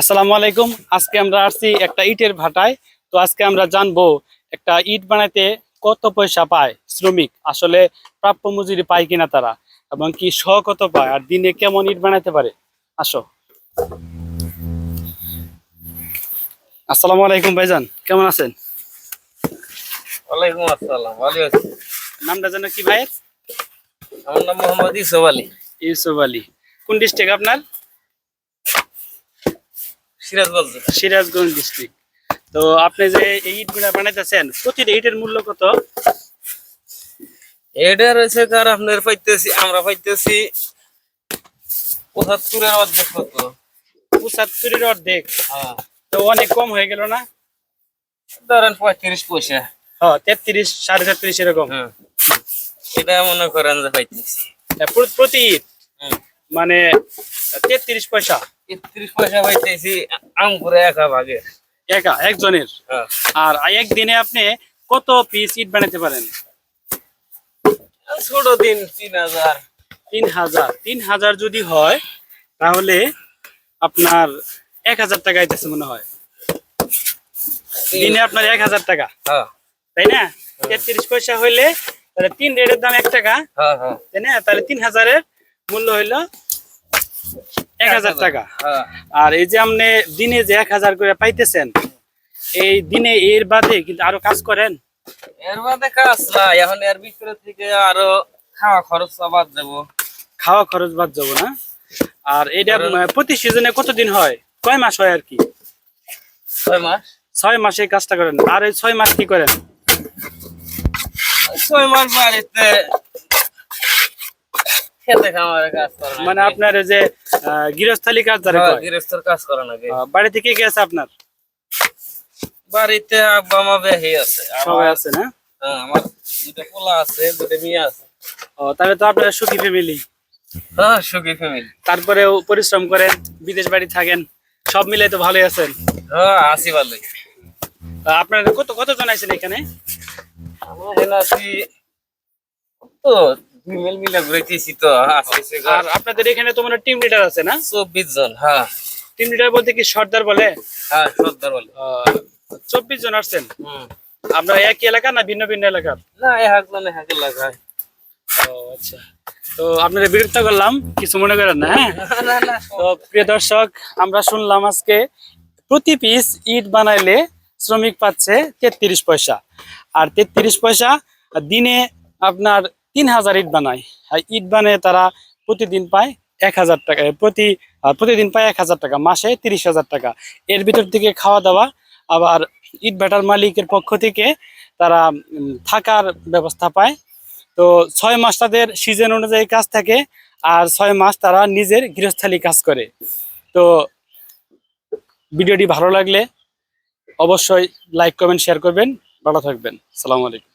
আসসালামু আলাইকুম। আজকে আমরা আসছি একটা ইটের ভাটায়। তো আজকে আমরা জানব একটা ইট বানাইতে কত পয়সা পায় শ্রমিক? আসলে প্রাপ্য মজুরি পায় কিনা তারা? এবং কি শ কত পায়? আর দিনে কেমন ইট বানাইতে পারে? আসো। আসসালামু আলাইকুম ভাইজান কেমন আছেন? ওয়ালাইকুম আসসালাম ভালো আছি। নামটা যেন কি ভাইয়ের? আমার নাম মোহাম্মদ ইসব আলী। ইউসুফ আলী। কোন ডিস্ট্রিক্ট আপনার? সিরাজগঞ্জ সিরাজগঞ্জ ডিস্ট্রিক্ট তো আপনি যে এই ইটগুলা বানাইতেছেন প্রতিটা ইটের মূল্য কত? এটা রয়েছে কার আপনার পাইতেছি আমরা পাইতেছি পঁচাত্তরের অর্ধেক কত? পঁচাত্তরের অর্ধেক? হ্যাঁ। তো অনেক কম হয়ে গেল না? ধরেন পঁয়ত্রিশ পয়সা। হ্যাঁ তেত্রিশ সাড়ে তেত্রিশ এরকম। হ্যাঁ। এটা মনে করেন যে পাইতেছি। প্রতি ইট? মানে তেত্রিশ পয়সা? তেত্রিশ পয়সা পাইতেছি আম করে একা ভাগে। একা একজনের? হ্যাঁ। আর একদিনে আপনি কত পিস ইট বানাতে পারেন? ছোট দিন তিন হাজার। তিন হাজার। তিন হাজার যদি হয় তাহলে আপনার এক হাজার টাকা আইতেছে মনে হয়। দিনে আপনার এক হাজার টাকা। হ্যাঁ। তাই না? তেত্রিশ পয়সা হইলে তাহলে তিন রেটের দাম এক টাকা। হ্যাঁ। তাই না? তাহলে তিন হাজারের মূল্য হইল এক হাজার টাকা। হ্যাঁ। আর এই যে আপনি দিনে যে এক হাজার করে পাইতেছেন এই দিনে এর বাদে কিন্তু আরও কাজ করেন? এর বাদে কাজ না এখন এর ভিতরে থেকে আরও খাওয়া খরচ বাদ যাব। খাওয়া খরচ বাদ যাব না? আর এটা কারণ- প্রতি সিজনে কতদিন হয়? কয় মাস হয় আর কি? ছয় মাস। ছয় মাসে কাজটা করেন। আর এই ছয় মাস কি করেন? ছয় মাস বাড়িতে খেতে খামারে কাজ করে মানে আপনার যে কাজ যারা কয়, গৃহস্থর কাজ করে নাকি? আহ, বাড়িতে কে কে আছে আপনার? বাড়িতে আব্বা মা বেহি আছে। সবাই আছে না? হ্যাঁ, আমার দুটা পোলা আছে দুটা মেয়ে আছে। ও তাহলে তো আপনারা সুখী ফ্যামিলি হ্যাঁ সুখী ফ্যামিলি তারপরেও পরিশ্রম করেন বিদেশ বাড়ি থাকেন সব মিলে তো ভালোই আছেন। হ্যাঁ আসি ভালোই। আপনারা কত কতজন আছেন এখানে? আমরা এখানে আছি তো মেল মিলে ঘুরেছি তো আসতেছে আর আপনাদের এখানে তো মানে টিম লিডার আছে না? চব্বিশ জন হ্যাঁ। টিম লিডার বলতে কি সর্দার বলে? হ্যাঁ সর্দার বলে। চব্বিশ জন আসছেন। হুম। আপনারা একই এলাকা না ভিন্ন ভিন্ন এলাকার? না এ হাক মানে হাকে ও আচ্ছা। তো আপনারা বিরক্ত করলাম কিছু মনে করেন না হ্যাঁ? তো প্রিয় দর্শক আমরা শুনলাম আজকে প্রতি পিস ইট বানাইলে শ্রমিক পাচ্ছে তেত্রিশ পয়সা। আর তেত্রিশ পয়সা দিনে আপনার তিন হাজার ইট বানায়। আর ইট বানিয়ে তারা প্রতিদিন পায় এক হাজার টাকা, প্রতি প্রতিদিন পায় এক হাজার টাকা, মাসে তিরিশ হাজার টাকা। এর ভিতর থেকে খাওয়া দাওয়া, আবার ইট ভাটার মালিকের পক্ষ থেকে তারা থাকার ব্যবস্থা পায়। তো ছয় মাস তাদের সিজন অনুযায়ী কাজ থাকে, আর ছয় মাস তারা নিজের গৃহস্থালী কাজ করে। তো ভিডিওটি ভালো লাগলে অবশ্যই লাইক কমেন্ট শেয়ার করবেন। ভালো থাকবেন। সালামু আলাইকুম।